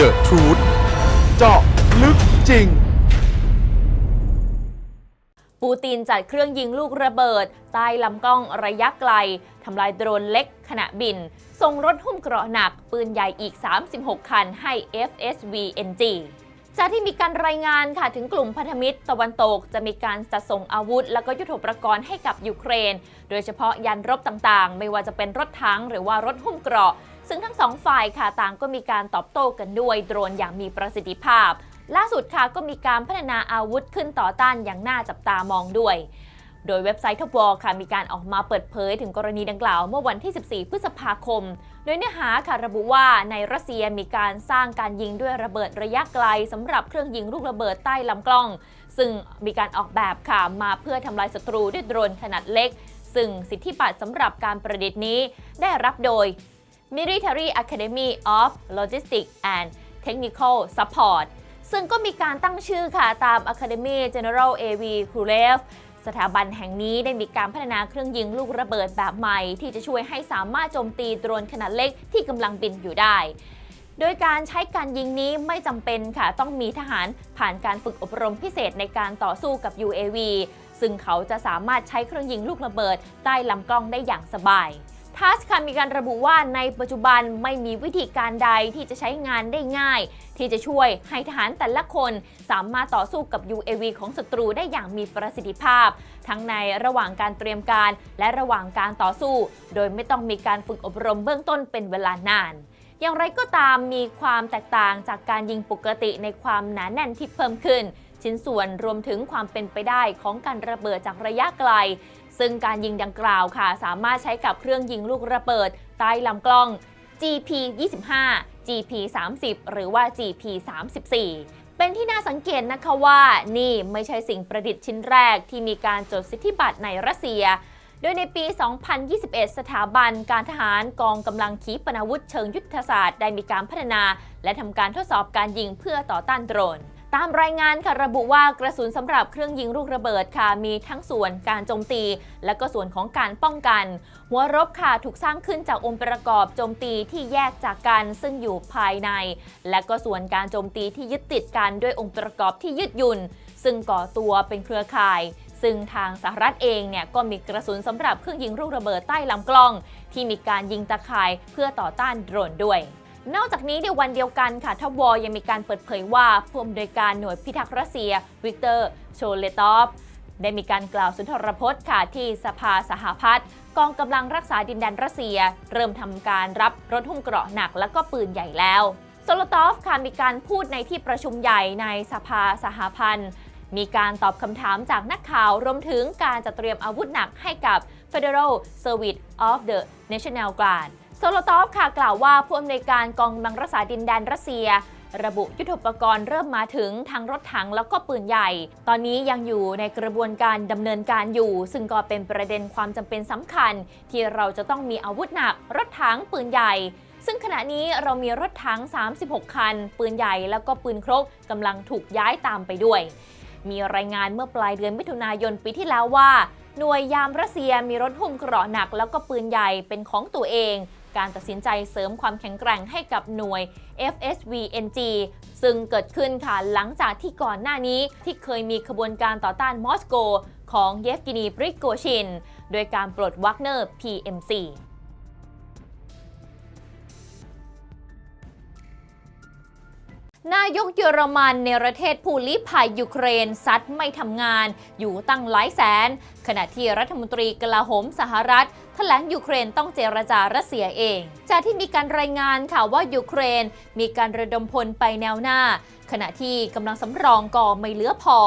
The Truth เจาะลึกจริง ปูตินจัดเครื่องยิงลูกระเบิด ใต้ลำกล้องระยะไกล ทำลายโดรนเล็กขณะบิน ส่งรถหุ้มเกราะหนัก ปืนใหญ่อีก 36 คันให้ FSV NG จากที่มีการรายงานค่ะถึงกลุ่มพันธมิตรตะวันตก จะมีการจัดส่งอาวุธ และก็ยุทโธปกรณ์ให้กับยูเครน โดยเฉพาะยานรบต่างๆ ไม่ว่าจะเป็นรถถังหรือว่ารถหุ้มเกราะ ซึ่งทั้งสองฝ่ายค่ะต่างก็มีการตอบโต้กันด้วยโดรนอย่างมีประสิทธิภาพ ล่าสุดค่ะก็มีการพัฒนาอาวุธขึ้นต่อต้านอย่างน่าจับตามองด้วยโดยเว็บไซต์ทบวค่ะมีการออกมาเปิดเผยถึงกรณีดังกล่าวเมื่อวันที่ 14 พฤษภาคม โดยเนื้อหาค่ะระบุว่าในรัสเซียมีการสร้างการยิงด้วยระเบิดระยะไกลสำหรับเครื่องยิงลูกระเบิดใต้ลำกล้อง ซึ่งมีการออกแบบค่ะมาเพื่อทำลายศัตรูด้วยโดรนขนาดเล็ก ซึ่งสิทธิบัตรสำหรับการประดิษฐ์นี้ได้รับโดย Military Academy of Logistics and Technical Support ซึ่งก็มีการตั้งชื่อค่ะตาม Academy General A.V. Kulev สถาบันแห่งนี้ได้มีการพัฒนาเครื่องยิงลูกระเบิดแบบใหม่ ที่จะช่วยให้สามารถโจมตีโดรนขนาดเล็กที่กำลังบินอยู่ได้ โดยการใช้การยิงนี้ไม่จำเป็นค่ะ ต้องมีทหารผ่านการฝึกอบรมพิเศษในการต่อสู้กับ UAV ซึ่งเขาจะสามารถใช้เครื่องยิงลูกระเบิดใต้ลำกล้องได้อย่างสบาย ทัสค่ะมีการระบุว่าในปัจจุบันไม่มีวิธีการใดที่จะใช้งานได้ง่าย ที่จะช่วยให้ทหารแต่ละคนสามารถต่อสู้กับ UAV ของศัตรูได้อย่างมีประสิทธิภาพ ทั้งในระหว่างการเตรียมการและระหว่างการต่อสู้ โดยไม่ต้องมีการฝึกอบรมเบื้องต้นเป็นเวลานานอย่างไรก็ตามมีความแตกต่างจากการยิงปกติในความหนาแน่นที่เพิ่มขึ้น ชิ้นส่วนรวมถึงความเป็นไปได้ของการระเบิดจากระยะไกล ซึ่งการยิงดังกล่าวค่ะ สามารถใช้กับเครื่องยิงลูกระเบิด ใต้ลำกล้อง GP 25 GP 30หรือว่า GP 34เป็นที่น่าสังเกตนะคะว่านี่ไม่ใช่สิ่งประดิษฐ์ชิ้นแรกที่มีการจดสิทธิบัตรในรัสเซีย โดยในปี 2021 สถาบันการทหารกองกำลังขีปนาวุธเชิงยุทธศาสตร์ได้มีการพัฒนา และทำการทดสอบการยิงเพื่อต่อต้านโดรน ตามรายงานค่ะระบุว่ากระสุนสำหรับเครื่องยิงลูกระเบิดค่ะมีทั้งส่วนการโจมตี และก็ส่วนของการป้องกัน หัวรบค่ะถูกสร้างขึ้นจากองค์ประกอบโจมตีที่แยกจากกันซึ่งอยู่ภายใน และก็ส่วนการโจมตีที่ยึดติดกันด้วยองค์ประกอบที่ยืดหยุ่น ซึ่งก่อตัวเป็นเครือข่ายซึ่งทางสหรัฐเองเนี่ยก็มีกระสุนสำหรับเครื่องยิงลูกระเบิดใต้ลำกล้อง ที่มีการยิงตะข่ายเพื่อต่อต้านโดรนด้วย นอกจากนี้ในวันเดียวกันค่ะทวอยังมีการเปิดเผยว่าผู้อำนวยการหน่วยพิทักษ์รัสเซีย วิกเตอร์ โชเลตอฟได้มีการกล่าวสุนทรพจน์ค่ะที่สภาสหพัฒน์กองกำลังรักษาดินแดนรัสเซีย เริ่มทำการรับรถหุ้มเกราะหนักและก็ปืนใหญ่แล้วโซโลตอฟค่ะมีการพูดในที่ประชุมใหญ่ในสภาสหพันธ์มีการตอบคำถามจากนักข่าวรวมถึงการจัดเตรียมอาวุธหนักให้กับ Federal Service of the National Guard โซโลตอฟค่ะกล่าวว่าผู้อำนวยการกองกำลังรักษาดินแดนรัสเซีย ระบุยุทธปกรณ์เริ่มมาถึงทั้งรถถังแล้วก็ปืนใหญ่ ตอนนี้ยังอยู่ในกระบวนการดำเนินการอยู่ ซึ่งก็เป็นประเด็นความจำเป็นสำคัญ ที่เราจะต้องมีอาวุธหนัก รถถังปืนใหญ่ ซึ่งขณะนี้เรามีรถถัง 36 คัน ปืนใหญ่แล้วก็ปืนครกกำลังถูกย้ายตามไปด้วย มีรายงานเมื่อปลายเดือนมิถุนายนปีที่แล้วว่าหน่วยยามรัสเซียมีรถหุ้มเกราะหนักแล้วก็ปืนใหญ่เป็นของตัวเอง การตัดสินใจเสริมความแข็งแกร่งให้กับหน่วย FSVNG ซึ่งเกิดขึ้นค่ะหลังจากที่ก่อนหน้านี้ที่เคยมีขบวนการต่อต้านมอสโกของเยฟกินีปริโกชิน โดยการปลดวักเนอร์ PMC นายกเยอรมันในประเทศผู้ลี้ภัยยูเครนซัดไม่ทำงาน อยู่ตั้งหลายแสน ขณะที่รัฐมนตรีกลาโหมสหรัฐ แถลงยูเครนต้องเจรจารัสเซียเอง จากที่มีการรายงานข่าวว่ายูเครน มีการระดมพลไปแนวหน้า ขณะที่กำลังสำรองก็ไม่เหลือพอ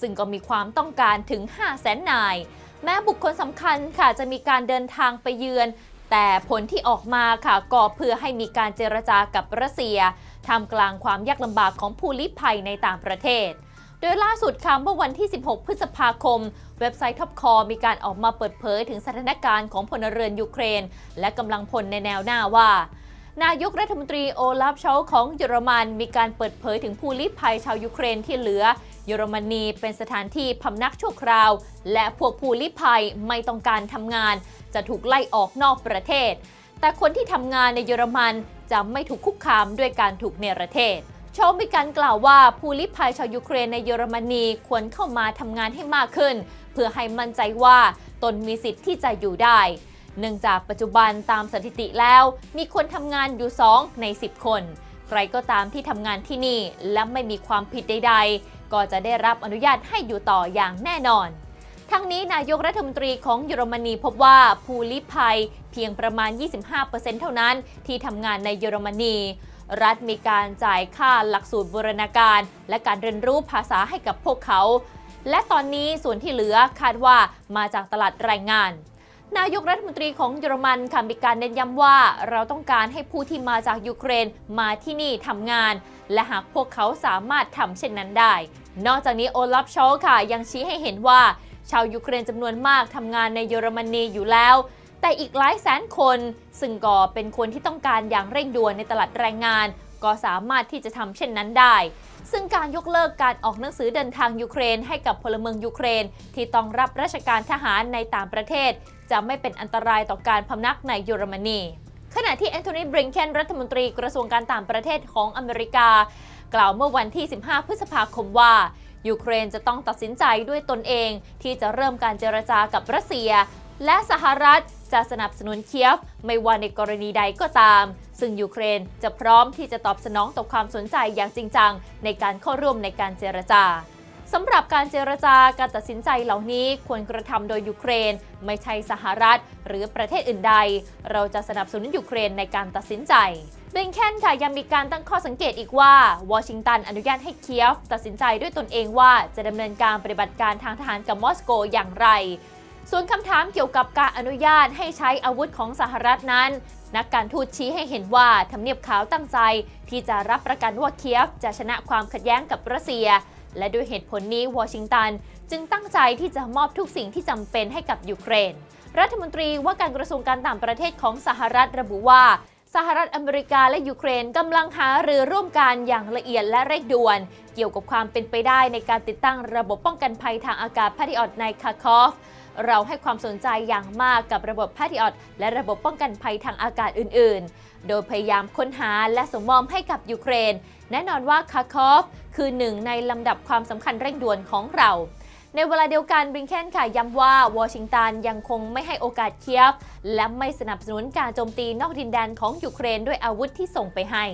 ซึ่งก็มีความต้องการถึง 5 0 0แสนนาย แม้บุคคลสำคัญค่ะจะมีการเดินทางไปเยือน แต่ผลที่ออกมาค่ะก็เพื่อให้มีการเจรจากับรัสเซียท่ามกลางความยากลำบากของผู้ลี้ภัยในต่างประเทศ โดยล่าสุดค่ะเมื่อวันที่ 16 พฤษภาคม เว็บไซต์ท็อปคอมีการออกมาเปิดเผยถึงสถานการณ์ของพลเรือนยูเครน และกำลังพลในแนวหน้าว่า นายกรัฐมนตรีโอลาฟเชาของเยอรมัน มีการเปิดเผยถึงผู้ลี้ภัยชาวยูเครนที่เหลือ เยอรมนีเป็นสถานที่พำนักชั่วคราว และพวกผู้ลี้ภัยไม่ต้องการทำงาน จะถูกไล่ออกนอกประเทศ แต่คนที่ทำงานในเยอรมันจะไม่ถูกคุกคามด้วยการถูกเนรเทศ ชมมีการกล่าวว่าผู้ลี้ภัยชาวยูเครนในเยอรมนีควรเข้ามาทำงานให้มากขึ้น เพื่อให้มั่นใจว่าตนมีสิทธิ์ที่จะอยู่ได้ เนื่องจากปัจจุบันตามสถิติแล้ว มีคนทำงานอยู่ 2 ใน 10 คน ใครก็ตามที่ทำงานที่นี่และไม่มีความผิดใด ๆ ก็จะได้รับอนุญาตให้อยู่ต่ออย่างแน่นอนทั้งนี้นายกรัฐมนตรีของเยอรมนีพบว่าผู้ลี้ภัยเพียงประมาณ 25%เท่านั้นที่ทำงานในเยอรมนี รัฐมีการจ่ายค่าหลักสูตรบูรณาการ และการเรียนรู้ภาษาให้กับพวกเขา และตอนนี้ส่วนที่เหลือคาดว่ามาจากตลาดแรงงาน นายกรัฐมนตรีของเยอรมันค่ะมีการเน้นย้ำว่าเราต้องการให้ผู้ที่มาจากยูเครนมาที่นี่ทำงาน และหากพวกเขาสามารถทำเช่นนั้นได้ นอกจากนี้โอลัฟชอลค่ะยังชี้ให้เห็นว่า ชาวยูเครนจำนวนมากทำงานในเยอรมนีอยู่แล้ว แต่อีกหลายแสนคน ซึ่งก็เป็นคนที่ต้องการอย่างเร่งด่วนในตลาดแรงงาน ก็สามารถที่จะทำเช่นนั้นได้ ซึ่งการยกเลิกการออกหนังสือเดินทางยูเครนให้กับพลเมืองยูเครน ที่ต้องรับราชการทหารในต่างประเทศ จะไม่เป็นอันตรายต่อการพำนักในเยอรมนีขณะที่แอนโทนีบริงเคนรัฐมนตรีกระทรวงการต่างประเทศของอเมริกา กล่าวเมื่อวันที่ 15 พฤษภาคมว่ายูเครนจะต้องตัดสินใจด้วยตนเองที่จะเริ่มการเจรจากับรัสเซีย และสหรัฐ จะสนับสนุนเคียฟไม่ว่าในกรณีใดก็ตาม ซึ่งยูเครนจะพร้อมที่จะตอบสนองต่อความสนใจอย่างจริงจัง ในการเข้าร่วมในการเจรจาสำหรับการเจรจาการตัดสินใจเหล่านี้ควรกระทำโดยยูเครน ไม่ใช่สหรัฐ หรือประเทศอื่นใด เราจะสนับสนุนยูเครนในการตัดสินใจบลิงเคนค่ะยังมีการตั้งข้อสังเกตอีกว่าวอชิงตันอนุญาตให้เคียฟ ตัดสินใจด้วยตนเองว่าจะดำเนินการปฏิบัติการทางทหารกับมอสโกอย่างไร ส่วนคำถามเกี่ยวกับการอนุญาตให้ใช้อาวุธของสหรัฐนั้น นักการทูตชี้ให้เห็นว่าทำเนียบขาวตั้งใจ ที่จะรับประกันว่าเคียฟจะชนะความขัดแย้งกับรัสเซีย และด้วยเหตุผลนี้วอชิงตัน จึงตั้งใจที่จะมอบทุกสิ่งที่จำเป็นให้กับยูเครน รัฐมนตรีว่าการกระทรวงการต่างประเทศของสหรัฐระบุว่าสหรัฐอเมริกาและยูเครนกำลังหารือร่วมกันอย่างละเอียดและเร่งด่วน เกี่ยวกับความเป็นไปได้ในการติดตั้งระบบป้องกันภัยทางอากาศพาริออตในคาคอฟ เราให้ความสนใจอย่างมากกับระบบพาริออตและระบบป้องกันภัยทางอากาศอื่น ๆ โดยพยายามค้นหาและส่งมอบให้กับยูเครน แน่นอนว่าคาคอฟ คือหนึ่งในลำดับความสำคัญเร่งด่วนของเรา ในเวลาเดียวกันบริงเคนค่ะย้ำว่าวอชิงตันยังคงไม่ให้โอกาสเคียฟ และไม่สนับสนุนการโจมตีนอกดินแดนของยูเครนด้วยอาวุธที่ส่งไปให้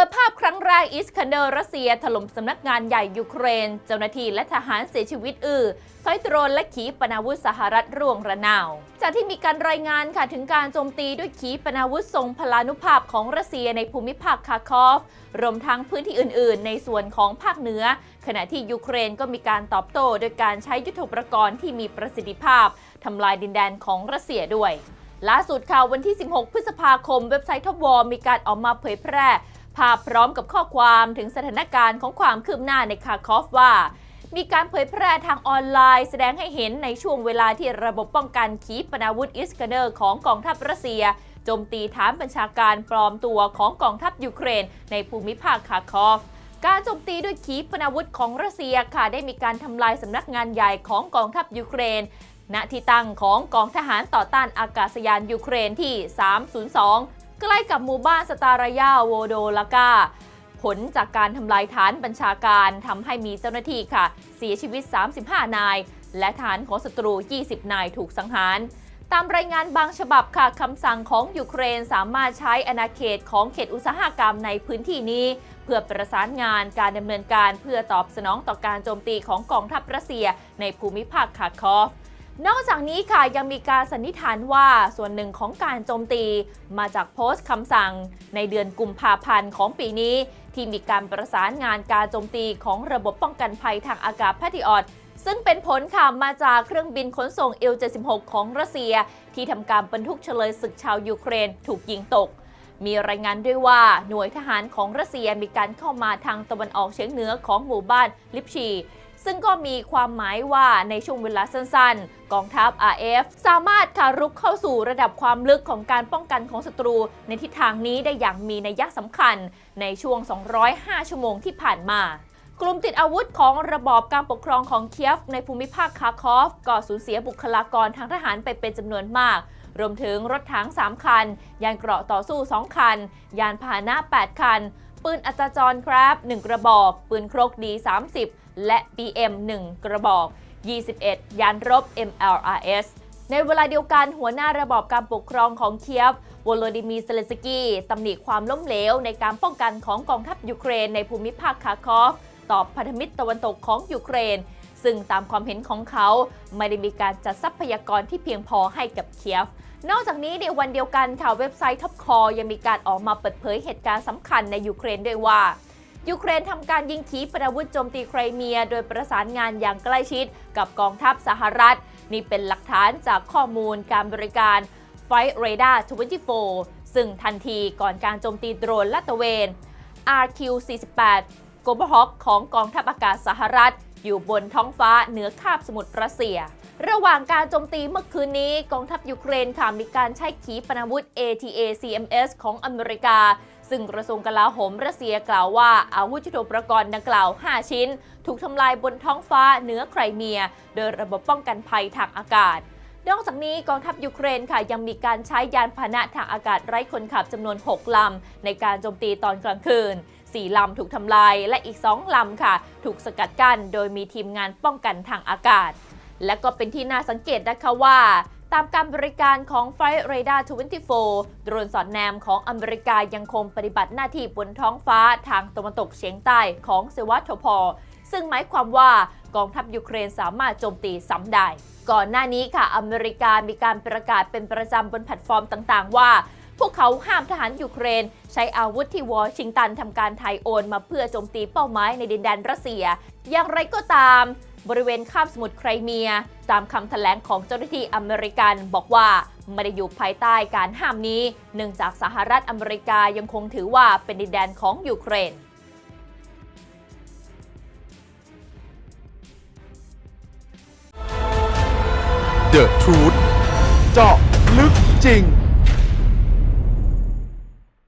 ปิดภาพครั้งแรกอิสคันเดอร์รัสเซียถล่มสำนักงานใหญ่ยูเครน เจ้าหน้าที่และทหารเสียชีวิตอือซอยโดรนและขีปนาวุธสหรัฐร่วงระนาว จากที่มีการรายงานค่ะถึงการโจมตีด้วยขีปนาวุธทรงพลานุภาพของรัสเซียในภูมิภาคคาคอฟ รวมทั้งพื้นที่อื่น ๆ ในส่วนของภาคเหนือ ขณะที่ยูเครนก็มีการตอบโต้โดยการใช้ยุทโธปกรณ์ที่มีประสิทธิภาพทำลายดินแดนของรัสเซียด้วย ล่าสุดข่าววันที่ 16 พฤษภาคม เว็บไซต์ทวอมีการออกมาเผยแพร่ ภาพพร้อมกับข้อความถึงสถานการณ์ของความคืบหน้าในคาคอฟว่า มีการเผยแพร่ทางออนไลน์ แสดงให้เห็นในช่วงเวลาที่ระบบป้องกันขีปนาวุธอิสคาเนอร์ของกองทัพรัสเซียโจมตีฐานบัญชาการปลอมตัวของกองทัพยูเครน ในภูมิภาคคาคอฟการโจมตีด้วยขีปนาวุธของรัสเซียค่ะได้มีการทำลายสำนักงานใหญ่ของกองทัพยูเครน ณที่ตั้งของกองทหารต่อต้านอากาศยานยูเครนที่ 302 ใกล้กับหมู่บ้านสตารายาโวโดลากาผลจากการทำลายฐานบัญชาการทำให้มีเจ้าหน้าที่ค่ะ เสียชีวิต 35 นาย และฐานของศัตรู 20 นายถูกสังหาร ตามรายงานบางฉบับค่ะคำสั่งของยูเครนสามารถใช้อาณาเขตของเขตอุตสาหกรรมในพื้นที่นี้ เพื่อประสานงานการดำเนินการเพื่อตอบสนองต่อการโจมตีของกองทัพรัสเซียในภูมิภาคคาคอฟ นอกจากนี้ค่ะยังมีการสันนิษฐานว่าส่วนหนึ่งของการโจมตีมาจากโพสต์คำสั่ง ในเดือนกุมภาพันธ์ของปีนี้ ที่มีการประสานงานการโจมตีของระบบป้องกันภัยทางอากาศพาติออตซึ่งเป็นผลค่ะมาจากเครื่องบินขนส่ง Il-76 ของรัสเซีย ที่ทำการบรรทุกเฉลยศึกชาวยูเครนถูกยิงตก มีรายงานด้วยว่าหน่วยทหารของรัสเซียมีการเข้ามาทางตะวันออกเฉียงเหนือของหมู่บ้านลิปชี ซึ่งก็มีความหมายว่าในช่วงเวลาสั้นๆ กองทัพ RF สามารถคารุกเข้าสู่ระดับความลึกของการป้องกันของศัตรู ในทิศทางนี้ได้อย่างมีนัยสำคัญ ในช่วง 205 ชั่วโมงที่ผ่านมากลุ่มติดอาวุธของระบอบการปกครองของเคียฟในภูมิภาคคาร์คอฟก่อสูญเสียบุคลากรทางทหารไปเป็นจำนวนมาก รวมถึงรถถัง 3 คัน ยานเกราะต่อสู้ 2 คัน ยานพาหนะ 8 คัน ปืนอัตจรครับ 1 กระบอก ปืนครกดี 30 และ BM 1 กระบอก 21 ยานรบ MLRS ในเวลาเดียวกันหัวหน้าระบอบการปกครองของเคียฟวโลดิมีเซเลสกี้ตำหนิความล้มเหลวในการป้องกันของกองทัพยูเครนในภูมิภาคคาคอฟตอบพันธมิตรตะวันตกของยูเครน ซึ่งตามความเห็นของเขาไม่ได้มีการจัดทรัพยากรที่เพียงพอให้กับเคียฟ นอกจากนี้ในวันเดียวกันข่าวเว็บไซต์ท็อปคอยังมีการออกมาเปิดเผยเหตุการณ์สำคัญในยูเครนด้วยว่ายูเครนทำการยิงขีปนาวุธโจมตีไครเมีย โดยประสานงานอย่างใกล้ชิดกับกองทัพสหรัฐ นี่เป็นหลักฐานจากข้อมูลการบริการ Fight Radar 24 ซึ่งทันทีก่อนการโจมตีโดรนลาดตระเวน RQ-48 g o b h a w k ของกองทัพอากาศสหรัฐ อยู่บนท้องฟ้าเหนือคาบสมุทรรัสเซีย ระหว่างการโจมตีเมื่อคืนนี้กองทัพยูเครนค่ะมีการใช้ขีปนาวุธ ATA-CMS ของอเมริกา ซึ่งกระทรวงกลาโหมรัสเซียกล่าวว่าอาวุธยุทโธปกรณ์ดังกล่าว 5 ชิ้น ถูกทำลายบนท้องฟ้าเหนือไครเมีย โดยระบบป้องกันภัยทางอากาศนอกจากนี้กองทัพยูเครนค่ะยังมีการใช้ยานพาหนะทางอากาศไร้คนขับจำนวน 6 ลำ ในการโจมตีตอนกลางคืน 4 ลำถูกทำลาย และอีก 2 ลำค่ะ ถูกสกัดกั้นโดยมีทีมงานป้องกันทางอากาศ และก็เป็นที่น่าสังเกตนะคะว่าตามการบริการของ Flight Radar 24 โดรนสอดแนมของอเมริกายังคงปฏิบัติหน้าที่บนท้องฟ้าทางตะวันตกเฉียงใต้ของเซวัตโทพอซึ่งหมายความว่ากองทัพยูเครนสามารถโจมตีซ้ำได้ ก่อนหน้านี้ค่ะ อเมริกามีการประกาศเป็นประจำบนแพลตฟอร์มต่างๆ ว่า พวกเขาห้ามทหารยูเครน ใช้อาวุธที่วอชิงตันทำการถ่ายโอนมาเพื่อโจมตีเป้าหมายในดินแดนรัสเซีย อย่างไรก็ตาม บริเวณคาบสมุทรไครเมีย ตามคำแถลงของเจ้าหน้าที่อเมริกันบอกว่าไม่ได้อยู่ภายใต้การห้ามนี้ เนื่องจากสหรัฐอเมริกายังคงถือว่าเป็นดินแดนของยูเครน The Truth เจาะลึกจริง